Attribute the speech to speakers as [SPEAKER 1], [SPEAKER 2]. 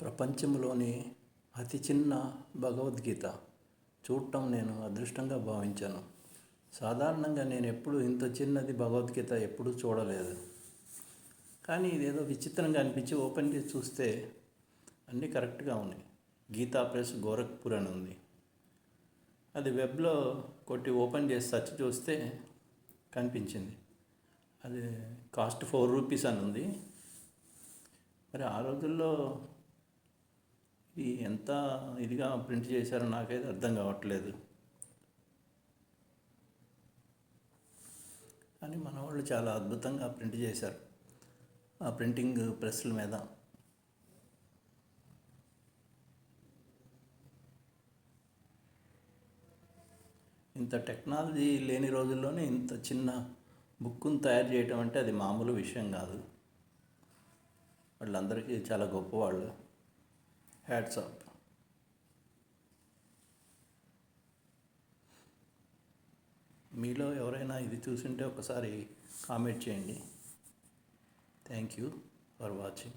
[SPEAKER 1] ప్రపంచంలోని అతి చిన్న భగవద్గీత. చూడటం నేను అదృష్టంగా భావించాను. సాధారణంగా నేను ఎప్పుడు ఇంత చిన్నది భగవద్గీత ఎప్పుడూ చూడలేదు. కానీ ఇదేదో విచిత్రంగా అనిపించి ఓపెన్ చేసి చూస్తే అన్నీ కరెక్ట్గా ఉన్నాయి. గీతా ప్రెస్ గోరఖ్పూర్ అని ఉంది. అది వెబ్లో కొట్టి ఓపెన్ చేసి సర్చ్ చూస్తే కనిపించింది. అది కాస్ట్ ఫోర్ రూపీస్ అని ఉంది. మరి ఆ రోజుల్లో ఈ ఎంత ఇదిగా ప్రింట్ చేశారో నాకైతే అర్థం కావట్లేదు. కానీ మన వాళ్ళు చాలా అద్భుతంగా ప్రింట్ చేశారు. ఆ ప్రింటింగ్ ప్రెస్ల మీద. ఇంత టెక్నాలజీ లేని రోజుల్లోనే ఇంత చిన్న బుక్ను తయారు చేయటం అంటే అది మామూలు విషయం కాదు. వాళ్ళందరికీ చాలా గొప్పవాళ్ళు. హ్యాట్స్ ఆఫ్ మీలో ఎవరైనా ఇది చూసింటే ఒకసారి కామెంట్ చేయండి. Thank you for watching